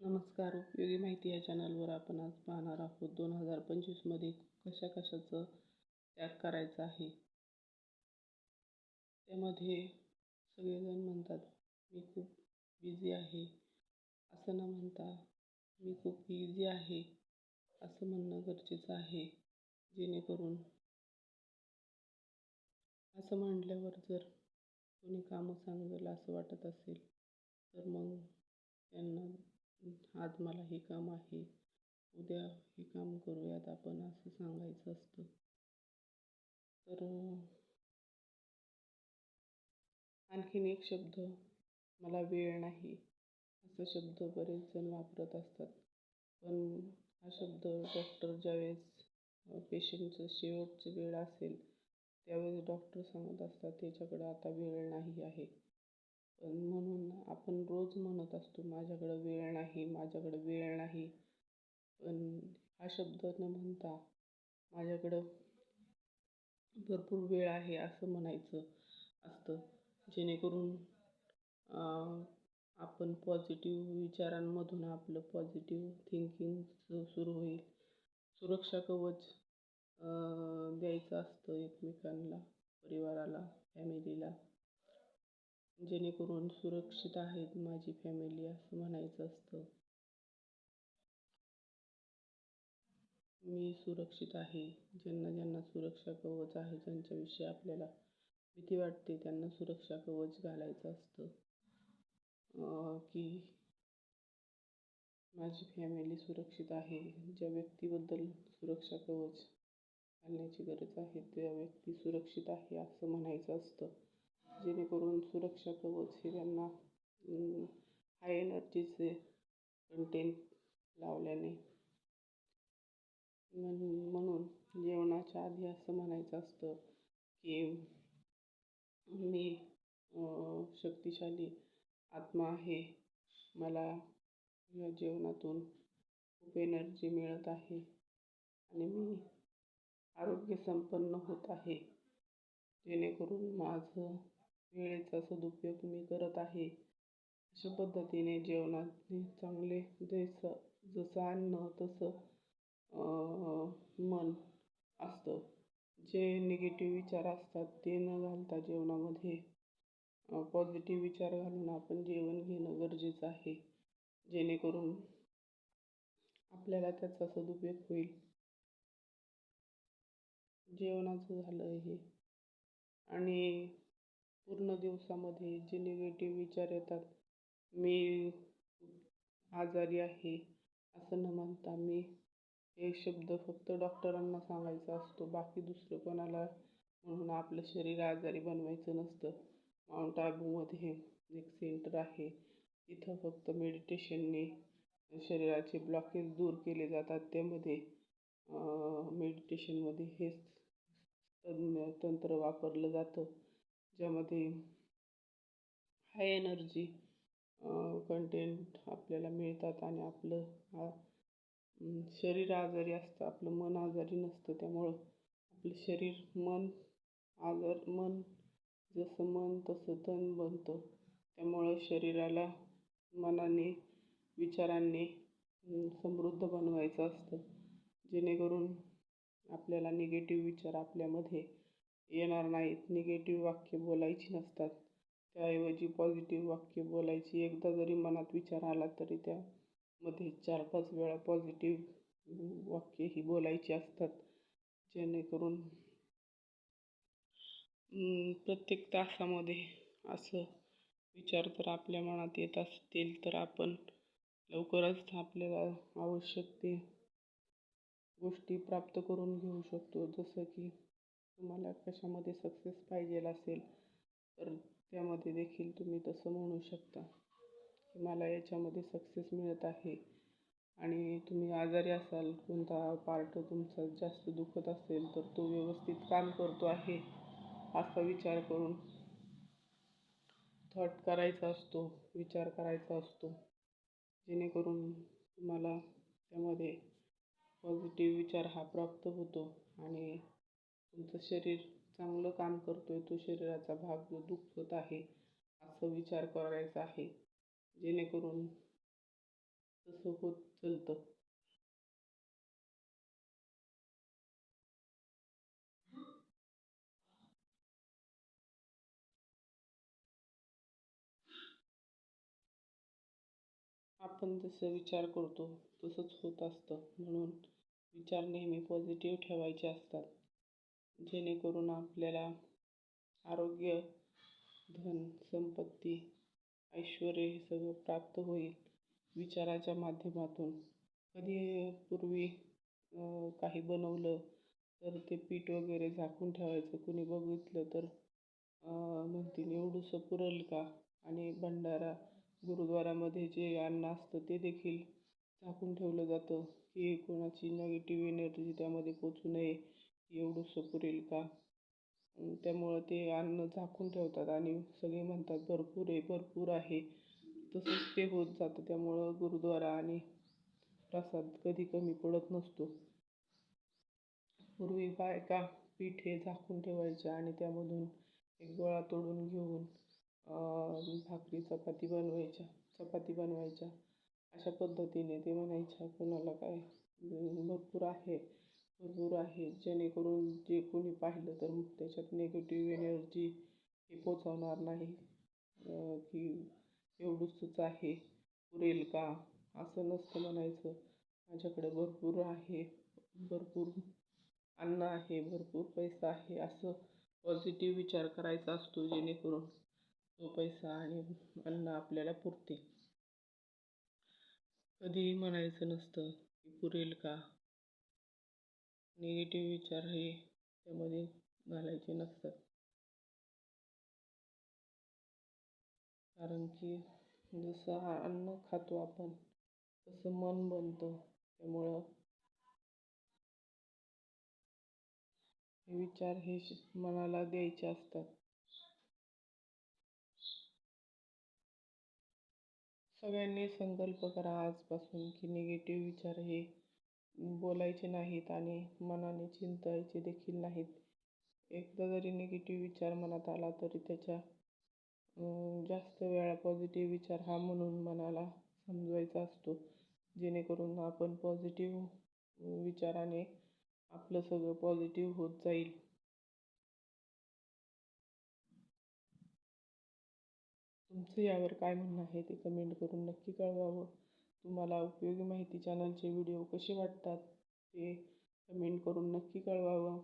नमस्कार उपयोगी माहिती या चॅनलवर आपण आज पाहणार आहोत दोन हजार पंचवीसमध्ये कशा कशाचं त्याग करायचं आहे. त्यामध्ये सगळेजण म्हणतात मी खूप बिझी आहे. असं न म्हणता मी खूप इझी आहे. असं म्हणणं गरजेचं आहे जेणेकरून असं म्हटल्यावर जर कोणी कामं सांगेल असं वाटत असेल तर मग त्यांना आज मला हे काम आहे. उद्या हे काम करूयात आपण असं सांगायचं असतं. तर आणखीन एक शब्द. मला वेळ नाही. असा शब्द बरेच जण वापरत असतात. पण हा शब्द डॉक्टर ज्यावेळेस पेशंटचं शेवटची वेळ असेल त्यावेळेस डॉक्टर सांगत असतात त्याच्याकडं आता वेळ नाही आहे. पण म्हणून आपण रोज म्हणत असतो माझ्याकडं वेळ नाही माझ्याकडं वेळ नाही. पण हा शब्द न म्हणता माझ्याकडं भरपूर वेळ आहे असं म्हणायचं असतं. जेणेकरून आपण पॉझिटिव्ह विचारांमधून आपलं पॉझिटिव्ह थिंकिंग सुरू होईल. सुरक्षा कवच द्यायचं असतं एकमेकांना परिवाराला फॅमिलीला. जेणेकरून सुरक्षित आहेत माझी फॅमिली असं म्हणायचं असतं. मी सुरक्षित आहे. ज्यांना ज्यांना सुरक्षा कवच आहे ज्यांच्याविषयी आपल्याला भीती वाटते त्यांना सुरक्षा कवच घालायचं असतं. की माझी फॅमिली सुरक्षित आहे. ज्या व्यक्तीबद्दल सुरक्षा कवच घालण्याची गरज आहे त्या व्यक्ती सुरक्षित आहे असं म्हणायचं असतं. जेणेकरून सुरक्षा कवच हे त्यांना हाय एनर्जीचे कंटेंट लावल्याने. म्हणून जेवणाच्या आधी असं म्हणायचं असतं की मी शक्तिशाली आत्मा आहे. मला या जेवणातून खूप एनर्जी मिळत आहे आणि मी आरोग्यसंपन्न होत आहे. जेणेकरून माझं वेळेचा सदुपयोग मी करत आहे. अशा पद्धतीने जेवणात चांगले जसं जसं अन्न तसं मन असतं. जे निगेटिव्ह विचार असतात ते न घालता जेवणामध्ये पॉझिटिव्ह विचार घालून आपण जेवण घेणं गरजेचं आहे. जेणेकरून आपल्याला त्याचा सदुपयोग होईल. जेवणाचं झालं हे. आणि पूर्ण दिवसामध्ये जे निगेटिव्ह विचार येतात मी आजारी आहे असं न म्हणता मी हे शब्द फक्त डॉक्टरांना सांगायचा असतो. बाकी दुसरं कोणाला म्हणून आपलं शरीर आजारी बनवायचं नसतं. माउंट आबूमध्ये एक सेंटर आहे. तिथं फक्त मेडिटेशनने शरीराचे ब्लॉकेज दूर केले जातात. त्यामध्ये मेडिटेशनमध्ये हेच तंत्र वापरलं जातं. ज्यामध्ये हाय एनर्जी कंटेंट आपल्याला मिळतात आणि आपलं शरीर आजारी असतं आपलं मन आजारी नसतं त्यामुळं आपलं शरीर मन आजार मन जसं मन तसं तन बनतं. त्यामुळं शरीराला मनाने विचारांनी समृद्ध बनवायचं असतं. जेणेकरून आपल्याला निगेटिव्ह विचार आपल्यामध्ये येणार नाहीत. निगेटिव्ह वाक्य बोलायची नसतात. त्याऐवजी पॉझिटिव्ह वाक्य बोलायची. एकदा जरी मनात विचार आला तरी त्यामध्ये चार पाच वेळा पॉझिटिव्ह वाक्य ही बोलायची असतात. जेणेकरून प्रत्येक तासामध्ये असं विचार तर आपल्या मनात येत असतील तर आपण लवकरच आपल्याला आवश्यक ते गोष्टी प्राप्त करून घेऊ शकतो. जसं की तुम्हाला कशामध्ये सक्सेस पाहिजे असेल तर त्यामध्ये देखील तुम्ही तसं म्हणू शकता. की मला याच्यामध्ये सक्सेस मिळत आहे. आणि तुम्ही आजारी असाल कोणता पार्ट तुमचा जास्त दुखत असेल तर तो व्यवस्थित काम करतो आहे असा विचार करून थॉट करायचा असतो विचार करायचा असतो. जेणेकरून तुम्हाला त्यामध्ये पॉझिटिव्ह विचार हा प्राप्त होतो आणि तुमचं शरीर चांगलं काम करतोय तो शरीराचा भाग जो दुखत आहे असं विचार करायचा आहे. जेणेकरून तसं होत चलतं. आपण जसं विचार करतो तसंच होत असतं. म्हणून विचार नेहमी पॉझिटिव्ह ठेवायचे असतात. जेणेकरून आपल्याला आरोग्य धन संपत्ती ऐश्वर हे सगळं प्राप्त होईल विचाराच्या माध्यमातून. कधी पूर्वी काही बनवलं तर ते पीठ वगैरे झाकून ठेवायचं. कुणी बघितलं तर म्हणतील एवढंसं पुरल का? आणि भंडारा गुरुद्वारामध्ये जे अन्न असतं ते देखील झाकून ठेवलं जातं की कोणाची निगेटिव्ह एनर्जी त्यामध्ये पोचू नये. एवढंसं पुरेल का? त्यामुळं ते अन्न झाकून ठेवतात आणि सगळे म्हणतात भरपूर आहे भरपूर आहे. तसंच ते होत जातं. त्यामुळं गुरुद्वारा आणि प्रसाद कधी कमी पडत नसतो. पूर्वी बायका पीठ हे झाकून ठेवायच्या आणि त्यामधून एक गोळा तोडून घेऊन भाकरी चपाती बनवायच्या चपाती बनवायच्या. अशा पद्धतीने ते म्हणायच्या कोणाला काय भरपूर आहे. भरपूर आहे. जेणेकरून जे कोणी पाहिलं तर त्याच्यात निगेटिव्ह एनर्जी हे पोचवणार नाही. की एवढंच आहे. पुरेल का? असं नसतं म्हणायचं. माझ्याकडे भरपूर आहे. भरपूर अन्न आहे. भरपूर पैसा आहे. असं पॉझिटिव्ह विचार करायचा असतो जेणेकरून तो पैसा आणि अन्न आपल्याला पुरते. कधीही म्हणायचं नसतं की पुरेल का? निगेटिव्ह विचार हे त्यामध्ये घालायचे नसतात. कारण की जसं हा अन्न खातो आपण तसं मन बनतं. त्यामुळं हे विचार हे मनाला द्यायचे असतात. सगळ्यांनी संकल्प करा आजपासून की निगेटिव्ह विचार हे बोलायचे नाहीत आणि मनाने चिंतायचे देखील नाहीत. एकदा जरी निगेटिव्ह विचार मनात आला तरी त्याच्या जास्त वेळा पॉझिटिव्ह विचार हा म्हणून मनाला समजवायचा असतो. जेणेकरून आपण पॉझिटिव्ह विचाराने आपलं सगळं पॉझिटिव्ह होत जाईल. तुमचं यावर काय म्हणणं आहे ते कमेंट करून नक्की कळवावं. तुम्हाला उपयोगी माहिती चॅनलचे व्हिडिओ कसे वाटतात ते कमेंट करून नक्की कळवावं.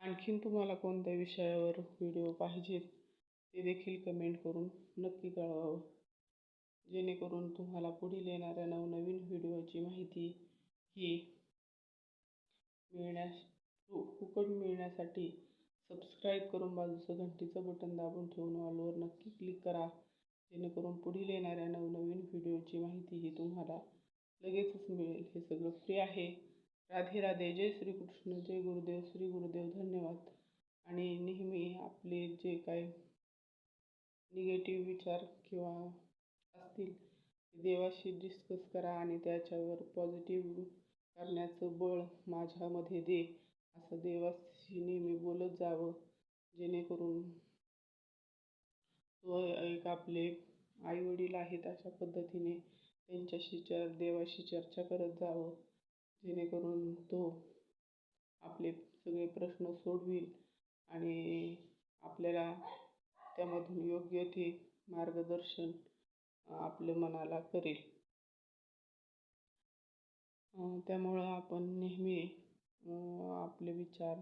आणखीन तुम्हाला कोणत्या विषयावर व्हिडिओ पाहिजेत ते देखील कमेंट करून नक्की कळवावं. जेणेकरून तुम्हाला पुढील येणाऱ्या नवनवीन व्हिडिओची माहिती ही मिळण्यास फुकट मिळण्यासाठी सबस्क्राईब करून बाजूचं घंटीचं बटन दाबून ठेवून ऑलवर नक्की क्लिक करा. जेणेकरून पुढील येणाऱ्या नवनवीन व्हिडिओची माहिती ही तुम्हाला लगेचच मिळेल. हे सगळं फ्री आहे. राधे राधे. जय श्रीकृष्ण. जय गुरुदेव. श्री गुरुदेव धन्यवाद. आणि नेहमी आपले जे काय निगेटिव्ह विचार किंवा असतील देवाशी डिस्कस करा आणि त्याच्यावर पॉझिटिव्ह करण्याचं बळ माझ्यामध्ये दे. असं देवाशी नेहमी बोलत जावं. जेणेकरून व एक आपले आईवडील आहेत अशा पद्धतीने त्यांच्याशी चर देवाशी चर्चा करत जावं. जेणेकरून तो आपले सगळे प्रश्न सोडवील आणि आपल्याला त्यामधून योग्य ते मार्गदर्शन आपल्या मनाला करेल. त्यामुळं आपण नेहमी आपले विचार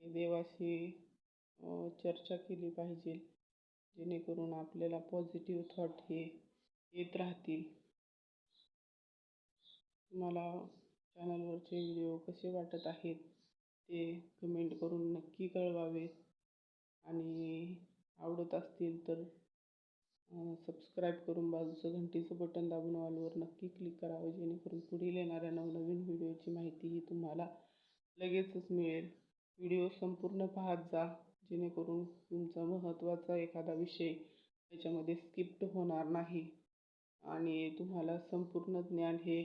देवाशी चर्चा केली पाहिजे. जेणेकरून आपल्याला पॉझिटिव्ह थॉट हे येत राहतील. तुम्हाला चॅनलवरचे व्हिडिओ कसे वाटत आहेत ते कमेंट करून नक्की कळवावे. आणि आवडत असतील तर सबस्क्राईब करून बाजूचं घंटीचं बटन दाबून ऑलवर नक्की क्लिक करावं जेणेकरून पुढील येणाऱ्या नवनवीन व्हिडिओची माहिती ही तुम्हाला लगेचच मिळेल. व्हिडिओ संपूर्ण पाहत जा. जेणेकरून तुमचा महत्त्वाचा एखादा विषय त्याच्यामध्ये स्किप्ट होणार नाही. आणि तुम्हाला संपूर्ण ज्ञान हे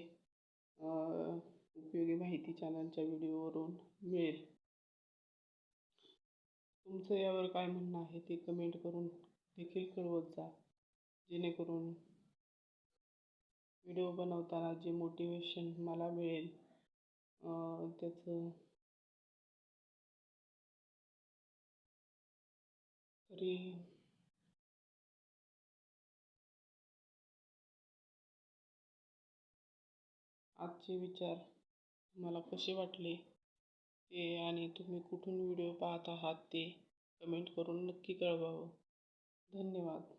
उपयोगी माहिती चॅनलच्या व्हिडिओवरून मिळेल. तुमचं यावर काय म्हणणं आहे ते कमेंट करून देखील कळवत जा. जेणेकरून व्हिडिओ बनवताना जे मोटिवेशन मला मिळेल त्याचं तरी आजचे विचार मला कसे वाटले? ते आणि तुम्ही कुठून व्हिडिओ पाहत आहात ते कमेंट करून नक्की कळवावं. धन्यवाद.